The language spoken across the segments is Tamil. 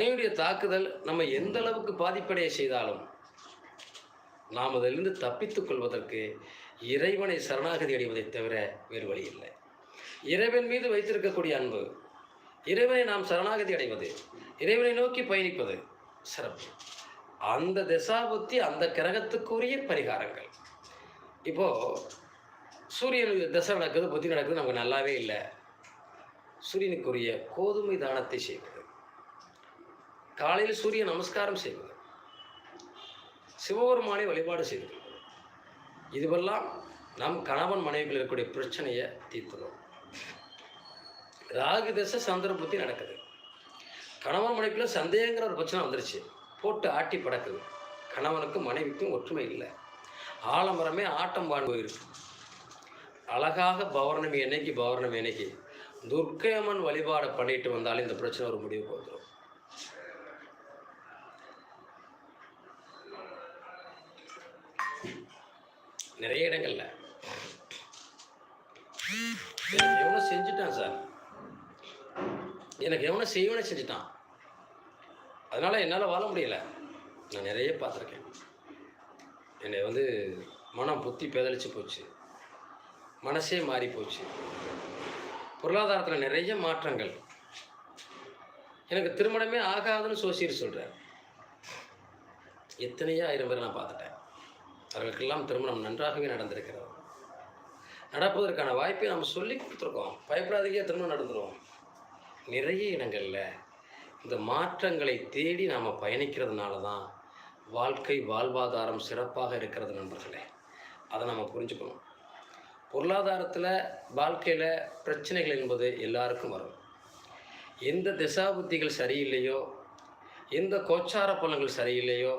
சனியுடைய தாக்குதல் நம்ம எந்த அளவுக்கு பாதிப்படைய செய்தாலும் நாம் அதிலிருந்து தப்பித்துக் கொள்வதற்கு இறைவனை சரணாகதி அடைவதை தவிர வேறு வழி இல்லை. இறைவன் மீது வைத்திருக்கக்கூடிய அன்பு இறைவனை நாம் சரணாகதி அடைவது இறைவனை நோக்கி பயணிப்பது சிறப்பு. அந்த திசாபுத்தி அந்த கிரகத்துக்குரிய பரிகாரங்கள். இப்போது சூரியனுக்கு திசை நடக்குது புத்தி நடக்குது நமக்கு நல்லாவே இல்லை. சூரியனுக்குரிய கோதுமை தானத்தை செய்வது காலையில் சூரிய நமஸ்காரம் செய்வது. சிவபெருமானை வழிபாடு செய்வது. இதுவெல்லாம் நம் கணவன் மனைவிகள் இருக்கக்கூடிய பிரச்சனையை தீர்த்துடும். ராகு தசை சந்திர நடக்குது. கணவன் மனைவிக்குள்ள சந்தேகங்கிற ஒரு பிரச்சனை வந்துருச்சு. போட்டு ஆட்டி படக்குது. கணவனுக்கும் மனைவிக்கும் ஒற்றுமை இல்லை. ஆலமரமே ஆட்டம் பாண்டு போயிருக்கு. அழகாக பௌர்ணமி என்னைக்கு பௌர்ணமி என்னைக்கு துர்க்கையம்மன் வழிபாடை பண்ணிட்டு வந்தாலும் இந்த பிரச்சனை ஒரு முடிவுக்கு வந்துடும் நிறைய இடங்கள்ல. எனக்கு எவனோ செஞ்சுட்டான் சார். எனக்கு எவனோ செய்வனே செஞ்சுட்டான். அதனால என்னால் வாழ முடியல. நான் நிறைய பார்த்துருக்கேன். என்னை வந்து மனம் புத்தி பேதலிச்சு போச்சு. மனசே மாறி போச்சு. பொருளாதாரத்தில் நிறைய மாற்றங்கள். எனக்கு திருமணமே ஆகாதுன்னு சோசியர் சொல்கிறார் எத்தனையோ ஆயிரம் பேரை நான் பார்த்துட்டேன். அவர்களுக்கெல்லாம் திருமணம் நன்றாகவே நடந்திருக்கிறது. நடப்பதற்கான வாய்ப்பை நாம் சொல்லி கொடுத்துருக்கோம். பயப்படாதீங்க திருமணம் நடந்துடும் நிறைய இடங்களில் இந்த மாற்றங்களை தேடி நாம் பயணிக்கிறதுனால தான் வாழ்க்கை வாழ்வாதாரம் சிறப்பாக இருக்கிறது நண்பர்களே. அதை நம்ம புரிஞ்சுக்கணும். பொருளாதாரத்தில் வாழ்க்கையில் பிரச்சனைகள் என்பது எல்லாருக்கும் வரும். எந்த திசாபுத்திகள் சரியில்லையோ எந்த கோச்சார பலங்கள் சரியில்லையோ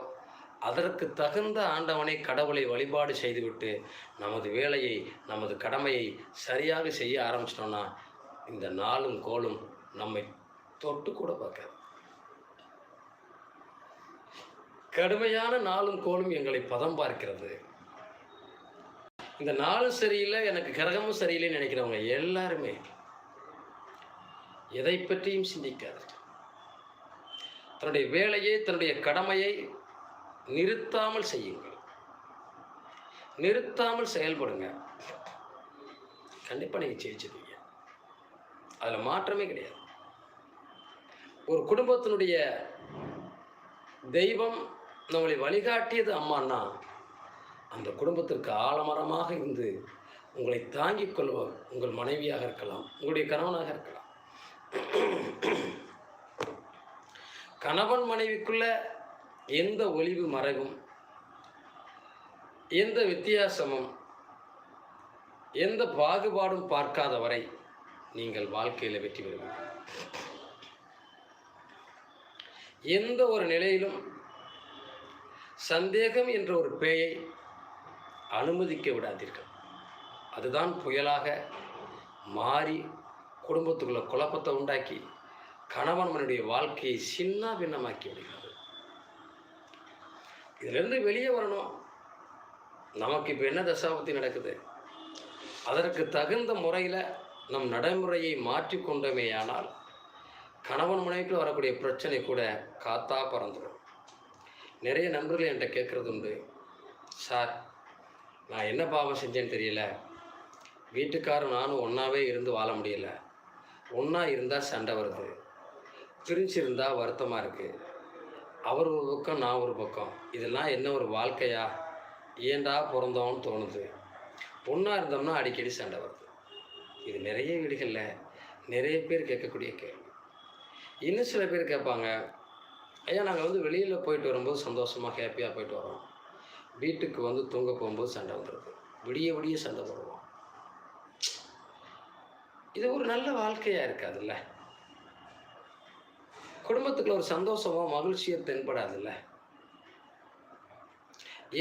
அதற்கு தகுந்த ஆண்டவனை கடவுளை வழிபாடு செய்துவிட்டு நமது வேலையை நமது கடமையை சரியாக செய்ய ஆரம்பிச்சிட்டோம்னா இந்த நாளும் கோலும் நம்மை தொட்டு கூட பார்க்காது. கடுமையான நாளும் கோலும் எங்களை பதம் பார்க்கிறது. இந்த நாளும் சரியில்லை எனக்கு கிரகமும் சரியில்லைன்னு நினைக்கிறவங்க எல்லாருமே எதை பற்றியும் சிந்திக்காது தன்னுடைய வேலையை தன்னுடைய கடமையை நிறுத்தாமல் செய்யுங்கள். நிறுத்தாமல் செயல்படுங்க. கண்டிப்பாக நீங்கள் ஜெயிச்சிருவீங்க. அதில் மாற்றமே கிடையாது. ஒரு குடும்பத்தினுடைய தெய்வம் நம்மளை வழிகாட்டியது அம்மான்னா அந்த குடும்பத்திற்கு ஆலமரமாக இருந்து உங்களை தாங்கிக் கொள்வர் உங்கள் மனைவியாக இருக்கலாம் உங்களுடைய கணவனாக இருக்கலாம். கணவன் மனைவிக்குள்ள எந்த ஒளிவு மறைவும்? எந்த வித்தியாசமும்? எந்த பாகுபாடும் பார்க்காத வரை நீங்கள் வாழ்க்கையில் வெற்றி பெறுவீர்கள். எந்த ஒரு நிலையிலும் சந்தேகம் என்ற ஒரு பேயை அனுமதிக்க விடாதீர்கள். அதுதான் புயலாக மாறி குடும்பத்துக்குள்ள குழப்பத்தை உண்டாக்கி கணவன் மனுடைய வாழ்க்கையை சின்ன பின்னமாக்கி விடுகிறார் இதிலிருந்து வெளியே வரணும். நமக்கு இப்போ என்ன தசாபத்தி நடக்குது? அதற்கு தகுந்த முறையில் நம் நடைமுறையை மாற்றிக்கொண்டோமேயானால் கணவன் மனைவிக்கு வரக்கூடிய பிரச்சனை கூட காத்தா பறந்துடும் நிறைய நண்பர்கள் என்கிட்ட கேட்குறது உண்டு. சார் நான் என்ன பாவம் செஞ்சேன்னு தெரியல. வீட்டுக்காரர் நானும் ஒன்றாவே இருந்து வாழ முடியல. ஒன்றா இருந்தால் சண்டை வருது. பிரிஞ்சிருந்தால் வருத்தமாக இருக்குது அவர் ஒரு பக்கம் நான் ஒரு பக்கம். இதெல்லாம் என்ன ஒரு வாழ்க்கையா? ஏண்டா பிறந்தோம்னு தோணுது. ஒன்றா இருந்தோம்னா அடிக்கடி சண்டை வருது. இது நிறைய வீடுகளில் நிறைய பேர் கேட்கக்கூடிய கேள்வி. இன்னும் சில பேர் கேட்பாங்க ஐயா நாங்கள் வந்து வெளியில் போயிட்டு வரும்போது சந்தோஷமாக ஹாப்பியாக போயிட்டு வரோம். வீட்டுக்கு வந்து தூங்க போகும்போது சண்டை வந்துடுது விடிய விடிய சண்டை போடுவோம். இது ஒரு நல்ல வாழ்க்கையாக இருக்காதுல்ல? குடும்பத்துக்குள்ள ஒரு சந்தோஷமோ மகிழ்ச்சியோ தென்படாதுல்ல?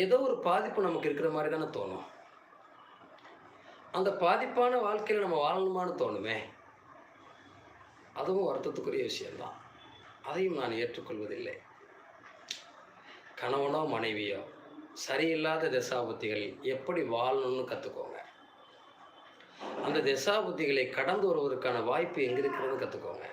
ஏதோ ஒரு பாதிப்பு நமக்கு இருக்கிற மாதிரி தானே தோணும். அந்த பாதிப்பான வாழ்க்கையில் நம்ம வாழணுமான்னு தோணுமே அதுவும் வருத்தத்துக்குரிய விஷயம்தான். அதையும் நான் ஏற்றுக்கொள்வதில்லை. கணவனோ மனைவியோ சரியில்லாத திசாபுத்திகள் எப்படி வாழணும்னு கற்றுக்கோங்க அந்த திசாபுத்திகளை கடந்து வருவதற்கான வாய்ப்பு எங்கே இருக்கிறதுன்னு கற்றுக்கோங்க